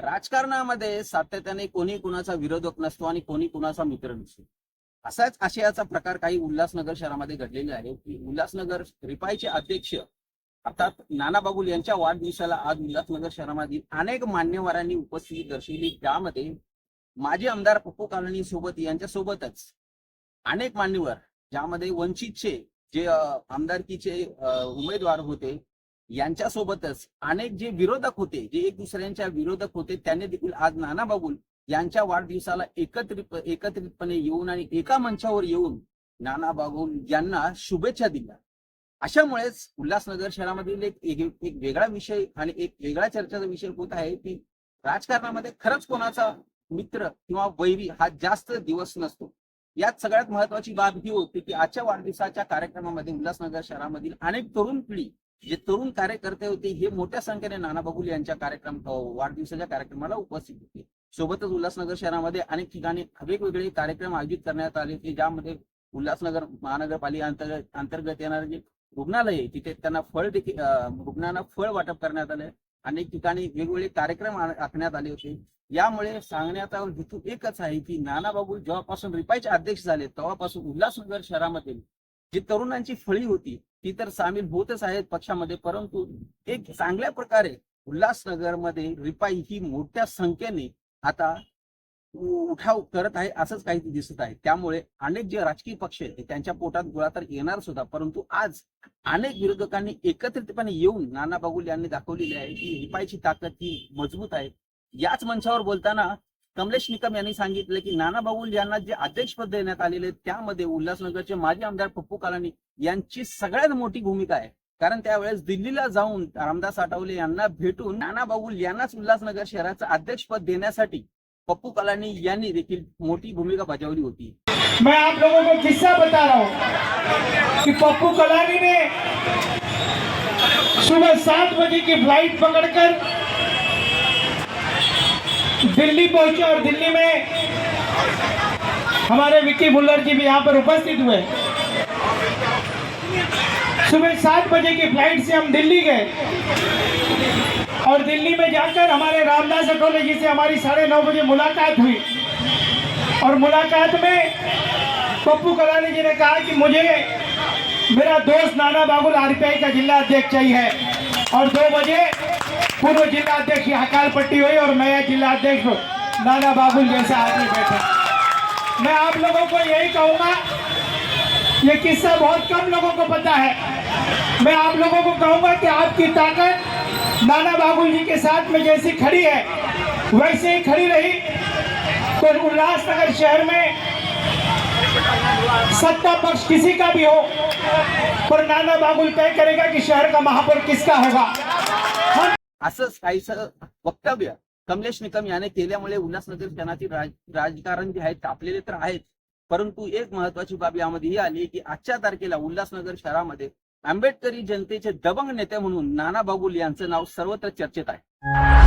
राजकारणामध्ये सातत्याने कोणी कुणाचा विरोधक नसतो आणि कोणी कुणाचा मित्र नसतो. असाच आशयाचा प्रकार काही उल्हासनगर शहरामध्ये घडलेला आहे. की उल्हासनगर रिपाईचे अध्यक्ष अर्थात नाना बाबुल यांच्या वाढदिवसाला आज उल्हासनगर शहरामधील अनेक मान्यवरांनी उपस्थिती दर्शवली. त्यामध्ये माजी आमदार पप्पू कालनी सोबत यांच्यासोबतच अनेक मान्यवर ज्यामध्ये वंचितचे जे आमदारकीचे उमेदवार होते यांच्यासोबतच अनेक जे विरोधक होते जे एक दुसऱ्यांच्या विरोधक होते त्यांनी देखील आज नाना बाबुल यांच्या वाढदिवसाला एकत्रित एकत्रितपणे येऊन आणि एका मंचावर येऊन नाना बाबुल यांना शुभेच्छा दिल्या. अशामुळेच उल्हासनगर शहरामधील एक एक एक वेगळा विषय आणि एक वेगळा चर्चेचा विषय होत आहे की राजकारणामध्ये खरंच कोणाचा मित्र किंवा वैरी हा जास्त दिवस नसतो. यात सगळ्यात महत्वाची बाब ही होती की आजच्या वाढदिवसाच्या कार्यक्रमामध्ये उल्हासनगर शहरामधील अनेक तरुण पिढी जे तरुण कार्यकर्ते होते हे मोठ्या संख्येने नाना बगुल यांच्या कार्यक्रम वाढदिवसाच्या कार्यक्रमाला उपस्थित होते. सोबतच उल्हासनगर शहरामध्ये अनेक ठिकाणी वेगवेगळे कार्यक्रम आयोजित करण्यात आले की ज्यामध्ये उल्हासनगर महानगरपालिका अंतर्गत अंतर्गत येणारे जे रुग्णालय तिथे त्यांना फळ देखील रुग्णांना फळ वाटप करण्यात आले. अनेक ठिकाणी वेगवेगळे कार्यक्रम आखण्यात आले होते. यामुळे सांगण्याचा हेतू एकच आहे की नाना जेव्हापासून रिपाईचे अध्यक्ष झाले तेव्हापासून उल्हासनगर शहरामधील जी तरुणांची फळी होती ती तर सामील होतच आहेत पक्षामध्ये परंतु एक चांगल्या प्रकारे उल्हासनगरमध्ये रिपाई ही मोठ्या संख्येने आता उठाव करत आहे असंच काही दिसत आहे. त्यामुळे अनेक जे राजकीय पक्ष आहेत त्यांच्या पोटात गोळा तर येणार सुद्धा परंतु आज अनेक विरोधकांनी एकत्रितपणे येऊन नाना बागुल यांनी दाखवलेली आहे की रिपाईची ताकद ही मजबूत आहे. याच मंचावर बोलताना कमलेश निकम यांनी सांगितलं की नाना बाबुल यांना जे अध्यक्षपद देण्यात आलेले आहे, त्यामध्ये उल्हासनगरचे माजी आमदार पप्पू कालानी यांची सगळ्यात मोठी भूमिका आहे. कारण त्यावेळेस दिल्लीला जाऊन रामदास आठवले यांना भेटून नाना बाबुल यांनाच उल्हासनगर शहराचं अध्यक्षपद देण्यासाठी पप्पू कलानी यांनी देखील मोठी भूमिका बजावली होती. मैं आप लोगों को किस्सा बता रहा हूं कि पप्पू कलानी ने सुबह सात बजे की फ्लाइट पकड़कर दिल्ली पहुँचे और दिल्ली में हमारे विक्की भुल्लर जी भी यहाँ पर उपस्थित हुए। सुबह सात बजे की फ़्लाइट से हम दिल्ली गए और दिल्ली में जाकर हमारे रामदास अठौले जी से हमारी साढ़े नौ बजे मुलाकात हुई। और मुलाकात में पप्पू कलानी जी ने कहा कि मुझे मेरा दोस्त नाना बाबुल आरपीआई का जिला अध्यक्ष चाहिए और दो बजे पूर्व जिला अध्यक्ष की हकाल पट्टी हुई और नया जिला अध्यक्ष नाना बाबुल जैसा आदमी बैठा। मैं आप लोगों को यही कहूँगा, ये किस्सा बहुत कम लोगों को पता है। मैं आप लोगों को कहूँगा कि आपकी ताकत नाना बाबुल जी के साथ में जैसी खड़ी है, वैसे ही खड़ी रही। तो उल्लासनगर शहर में सत्ता पक्ष किसी का भी हो, पर नाना बाबुल तय करेगा कि शहर का महापौर किसका होगा। असंच काहीसं वक्तव्य कमलेश निकम याने केल्यामुळे उल्हासनगर शहरातील राज राजकारण जे आहे तापलेले तर आहेत. परंतु एक महत्वाची बाब यामध्ये ही आली की आजच्या तारखेला उल्हासनगर शहरामध्ये आंबेडकरी जनतेचे दबंग नेते म्हणून नाना बागुल यांचं नाव सर्वत्र चर्चेत आहे.